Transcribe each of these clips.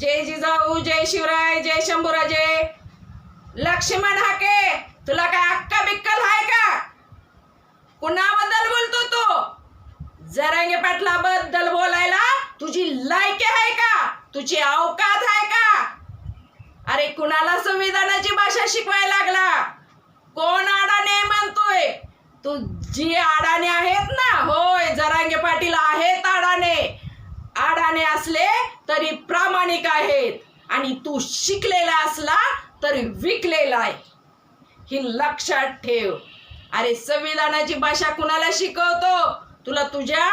जय जिजाऊ जय शिवराय जय शंभूराजे. लक्ष्मण हाके तुला काय अक्का बिक्कल आहे का? कुणाबद्दल बोलतो तू? जरांगे पाटलाबद्दल बोलायला तुझी लायकी आहे का? तुझी अवकात आहे का? अरे कुणाला संविधानाची भाषा शिकवायला लागला? कोण अडाणे म्हणतोय? तू जी अडाणे आहेत ना होय जरांगे पाटील आहेत अडाणे अडाणे असले तरी प्रा आणि तू शिकलेला असला तरी विकलेला आहे. ही लक्षात ठेव. अरे संविधानाची भाषा कुणाला शिकवतो? तुला तुझ्या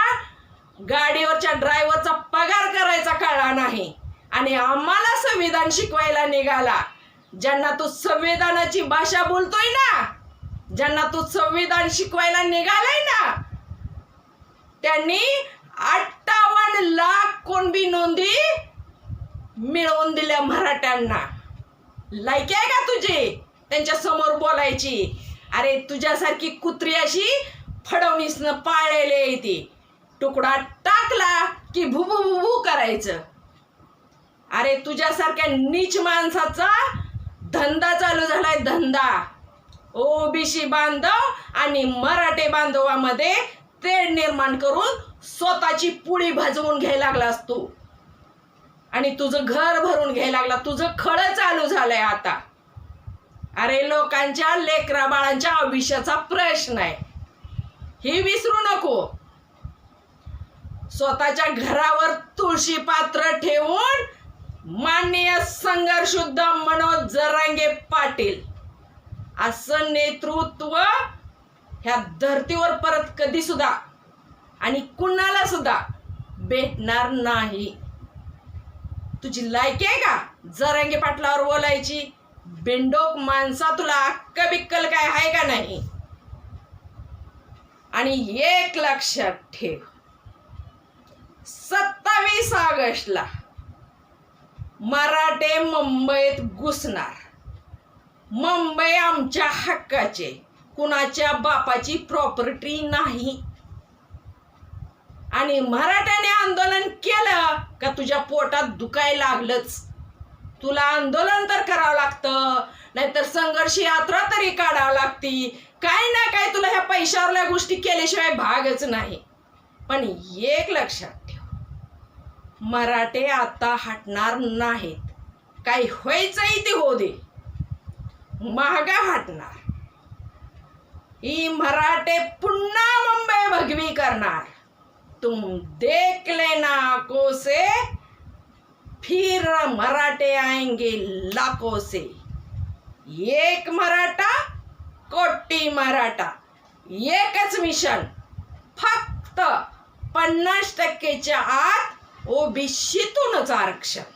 गाडीवरच्या ड्रायव्हरचा पगार करायचा कळा नाही. आणि आम्हाला संविधान शिकवायला निघाला. ज्यांना तू संविधानाची भाषा बोलतोय ना ज्यांना तू संविधान शिकवायला निघालाय ना त्यांनी अठ्ठावन्न लाख कोणबी नोंदी मिळवून दिल्या मराठ्यांना. लायकी आहे का तुझी? त्यांच्यासमोर बोलायची. अरे तुझ्यासारखी कुत्री अशी फडवणीसनं पाळलेली आहे ती. तुकडा टाकला की भुबू भुबू करायचं. अरे तुझ्यासारख्या नीच माणसाचा धंदा चालू झालाय धंदा. ओबीसी बांधव आणि मराठे बांधवामध्ये तेढ निर्माण करून स्वतःची पुळी भाजवून घ्यायला लागलास तू. आणि तुझं घर भरून घ्यायला लागला. तुझं खळं चालू झालंय आता. अरे लोकांच्या लेकरा बाळांच्या आयुष्याचा प्रश्न आहे. हे विसरू नको. स्वतःच्या घरावर तुळशी पात्र ठेवून माननीय संघर्षुद्ध मनोज जरांगे पाटील असं नेतृत्व ह्या धर्तीवर परत कधी सुद्धा आणि कुणाला सुद्धा भेटणार नाही. तुझी लायकी आहे का? जरांगे पाटलावर बोलायची बिंडोक माणसा तुला अक्क बिक्कल काय आहे का नाही? आणि एक लक्षात ठेव. सत्तावीस ऑगस्टला मराठे मुंबईत घुसणार. मुंबई आमच्या हक्काचे. कुणाच्या बापाची प्रॉपर्टी नाही. आणि मराठ्याने आंदोलन का तुझ्या पोटात दुखायला लागलंच? तुला आंदोलन तर करावं लागतं नाहीतर संघर्ष यात्रा तरी काढावं लागती. काय ना काय तुला ह्या पैशावरल्या गोष्टी केल्याशिवाय भागच नाही. पण एक लक्षात ठेव मराठे आता हटणार नाहीत. काही व्हायचंही ते हो दे. महागा हटणार. ही मराठे पुन्हा मुंबई भगवी करणार. तुम देख लेना कोसे फिर मराठे आएंगे लाखों से। एक मराठा कोटी मराठा। एकच मिशन फक्त पन्नास टक्केच्या आत ओबीसीतूनच आरक्षण।